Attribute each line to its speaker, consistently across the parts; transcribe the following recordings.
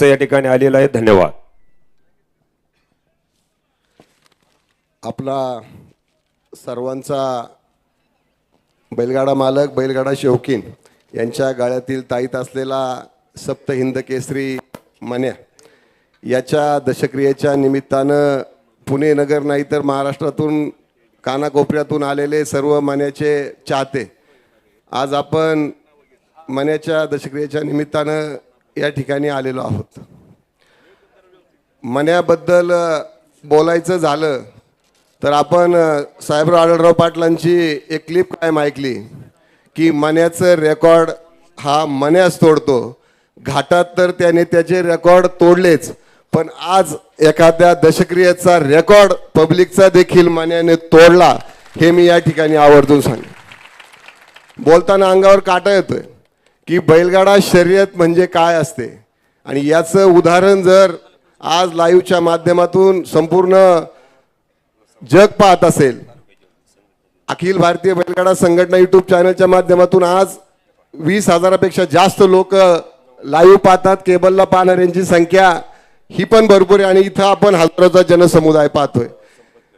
Speaker 1: असं या ठिकाणी आलेलं आहे. धन्यवाद.
Speaker 2: आपला सर्वांचा बैलगाडा मालक बैलगाडा शौकीन यांच्या गाळ्यातील ताईत असलेला सप्त हिंद केसरी मन्या याच्या दशक्रियेच्या निमित्तानं पुणे नगर नाही तर महाराष्ट्रातून कानाकोपऱ्यातून आलेले सर्व मन्याचे चाहते. आज आपण मन्याच्या दशक्रियेच्या निमित्तानं या ठिकाणी आलेलो आहोत. मन्याबद्दल बोलायचं झालं तर आपण साहेबराव आढळराव पाटलांची एक क्लिप कायम ऐकली की मन्याचं रेकॉर्ड हा मन्यास तोडतो. घाटात तर त्याने त्याचे रेकॉर्ड तोडलेच पण आज एखाद्या दशक्रियेचा रेकॉर्ड पब्लिकचा देखील मन्याने तोडला हे मी या ठिकाणी आवर्जून सांगेन. बोलताना अंगावर काटा येतोय. की बैलगाडा शर्यत म्हणजे काय असते? आणि याचं उदाहरण जर आज लाईव्हच्या माध्यमातून संपूर्ण जग पाहत असेल अखिल भारतीय बैलगाडा संघटना युट्यूब चॅनलच्या माध्यमातून आज वीस हजारापेक्षा जास्त लोक लाईव्ह पाहतात केबलला पाहणाऱ्यांची संख्या ही पण भरपूर आहे आणि इथं आपण हजारोचा जनसमुदाय पाहतोय.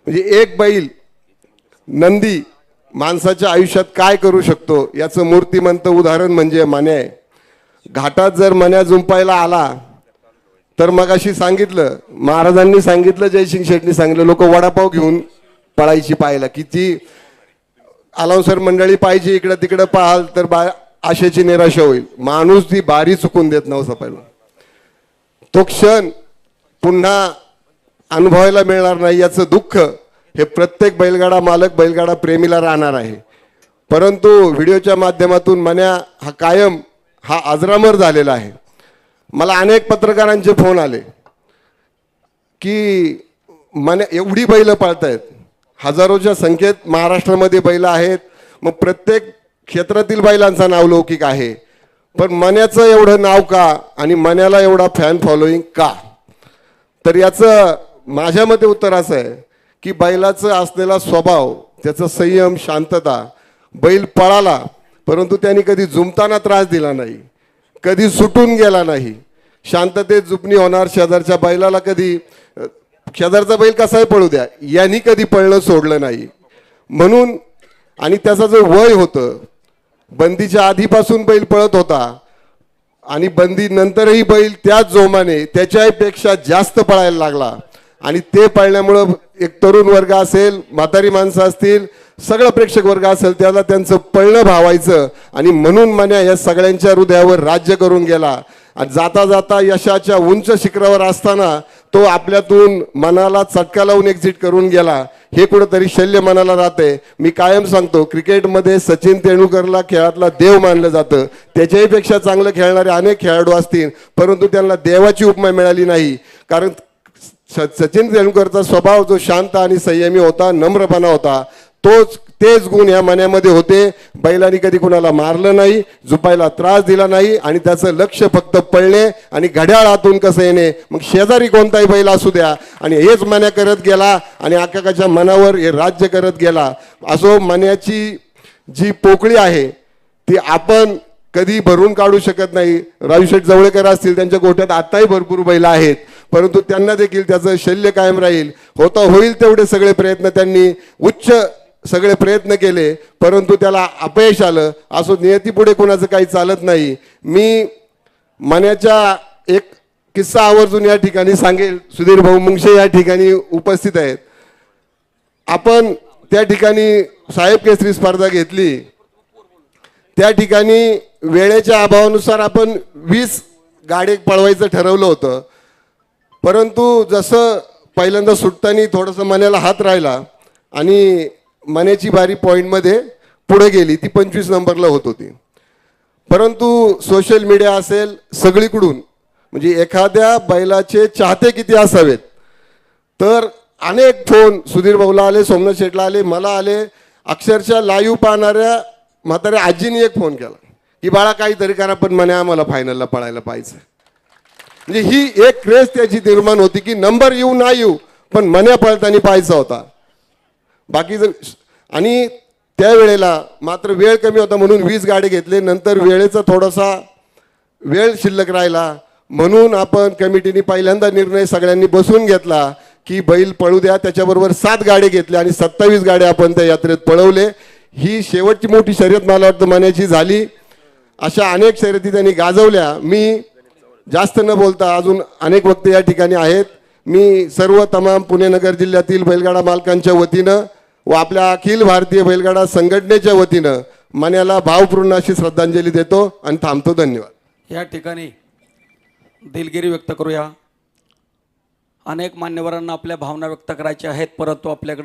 Speaker 2: म्हणजे एक बैल नंदी माणसाच्या आयुष्यात काय करू शकतो? याचं मूर्तिमंत उदाहरण म्हणजे माने आहे घाटात जर मन्या जुंपायला आला तर मग अशी सांगितलं महाराजांनी सांगितलं जयसिंग शेटनी सांगितलं लोक वडापाव घेऊन पळायची पाहायला. किती अलाउन्सर मंडळी पाहिजे इकडं तिकडं पाहाल तर बा आशेची निराशा होईल. माणूस ती बारी चुकून देत नव्हता पहिला. तो क्षण पुन्हा अनुभवायला मिळणार नाही याचं दुःख हे प्रत्येक बैलगाडा मालक बैलगाडा प्रेमीला राहणार आहे. परंतु व्हिडिओच्या माध्यमातून मन्या हा कायम हा अजरामर झालेला आहे. मला अनेक पत्रकारांचे फोन आले की मन्या एवढी बैलं पाळतायत. हजारोच्या संख्येत महाराष्ट्रामध्ये बैलं आहेत. मग प्रत्येक क्षेत्रातील बैलांचा नावलौकिक आहे. पण मन्याचं एवढं नाव का आणि मन्याला एवढा फॅन फॉलोईंग का? तर याचं माझ्या मते उत्तर असं आहे की बैलाचं असलेला स्वभाव त्याचा संयम शांतता बैल पळाला परंतु त्यांनी कधी जुमताना त्रास दिला नाही कधी सुटून गेला नाही. शांततेत जुपणी होणार शेजारच्या बैलाला कधी शेजारचा बैल कसाही पळू द्या यांनी कधी पळणं सोडलं नाही. म्हणून आणि त्याचं जे वय होतं बंदीच्या आधीपासून बैल पळत होता आणि बंदी नंतरही बैल त्याच जोमाने त्याच्यापेक्षा जास्त पळायला लागला आणि ते पळण्यामुळं एक तरुण वर्ग असेल म्हातारी माणसं असतील सगळं प्रेक्षक वर्ग असेल त्याला त्यांचं पळणं भावायचं आणि म्हणून मन्या या सगळ्यांच्या हृदयावर राज्य करून गेला. आणि जाता जाता यशाच्या उंच शिखरावर असताना तो आपल्यातून मनाला चटका लावून एक्झिट करून गेला. हे कुठंतरी शल्य मनाला राहते मी कायम सांगतो क्रिकेटमध्ये सचिन तेंडुलकरला खेळातला देव मानलं जातं. त्याच्याहीपेक्षा चांगलं खेळणारे अनेक खेळाडू असतील परंतु त्यांना देवाची उपमा मिळाली नाही. कारण सचिन तेंडुलकरचा स्वभाव जो शांत आणि संयमी होता नम्रपणा होता तोच तेच गुण या मन्यामध्ये होते. बैलांनी कधी कुणाला मारलं नाही झुपायला त्रास दिला नाही आणि त्याचं लक्ष फक्त पळणे आणि घड्याळ हातून कसं येणे. मग शेजारी कोणताही बैल असू द्या आणि हेच मन्या करत गेला आणि आकाकाच्या मनावर हे राज्य करत गेला. असो मन्याची जी पोकळी आहे ती आपण कधी भरून काढू शकत नाही. राजूशेठ जवळेकर असतील त्यांच्या गोठ्यात आताही भरपूर बैल आहेत. परंतु त्यांना देखील त्याचं शल्य कायम राहील. होता होईल तेवढे सगळे प्रयत्न त्यांनी उच्च सगळे प्रयत्न केले परंतु त्याला अपयश आलं. असो नियतीपुढे कोणाचं काही चालत नाही. मी मन्याच्या एक किस्सा आवर्जून या ठिकाणी सांगेल. सुधीर भाऊ मुंगशे या ठिकाणी उपस्थित आहेत. आपण त्या ठिकाणी साहेब केसरी स्पर्धा घेतली. त्या ठिकाणी वेळेच्या अभावानुसार आपण वीस गाडी पळवायचं ठरवलं होतं. परंतु जसं पहिल्यांदा सुटताना थोडंसं मण्याला हात राहिला आणि मण्याची बारी पॉईंटमध्ये पुढे गेली ती पंचवीस नंबरला होत होती. परंतु सोशल मीडिया असेल सगळीकडून म्हणजे एखाद्या बैलाचे चाहते किती असावेत? तर अनेक फोन सुधीर भाऊला आले सोमनाथ शेटला आले मला आले अक्षरशः लाईव्ह पाहणाऱ्या म्हाताऱ्या आजीने एक फोन केला की बाळा काहीतरी करा पण म्हणे आम्हाला फायनलला पळायला पाहिजे म्हणजे ही एक क्रेज त्याची निर्माण होती की नंबर येऊ ना येऊ पण मन्या पळताना पाहायचा होता. बाकीचं आणि त्यावेळेला मात्र वेळ कमी होता म्हणून वीस गाडी घेतले नंतर वेळेचा थोडासा वेळ शिल्लक राहिला. म्हणून आपण कमिटीने पहिल्यांदा निर्णय सगळ्यांनी बसून घेतला की बैल पळू द्या त्याच्याबरोबर सात गाड्या घेतल्या आणि सत्तावीस गाड्या आपण त्या यात्रेत पळवले. ही शेवटची मोठी शर्यत मला वाटतं मान्याची झाली. अशा अनेक शर्यती त्यांनी गाजवल्या. मी जास्त न बोलता अजून अनेक वक्त या ठिकाणी आहेत. मी सर्व तमाम पुणे नगर जिल्ह्यातील बैलगाडा मालकांच्या वतीनं व आपल्या अखिल भारतीय बैलगाडा संघटनेच्या वतीनं मनाला भावपूर्ण अशी श्रद्धांजली देतो आणि थांबतो. धन्यवाद.
Speaker 1: या ठिकाणी दिलगिरी व्यक्त करूया. अनेक मान्यवरांना आपल्या भावना व्यक्त करायच्या आहेत परंतु आपल्याकडं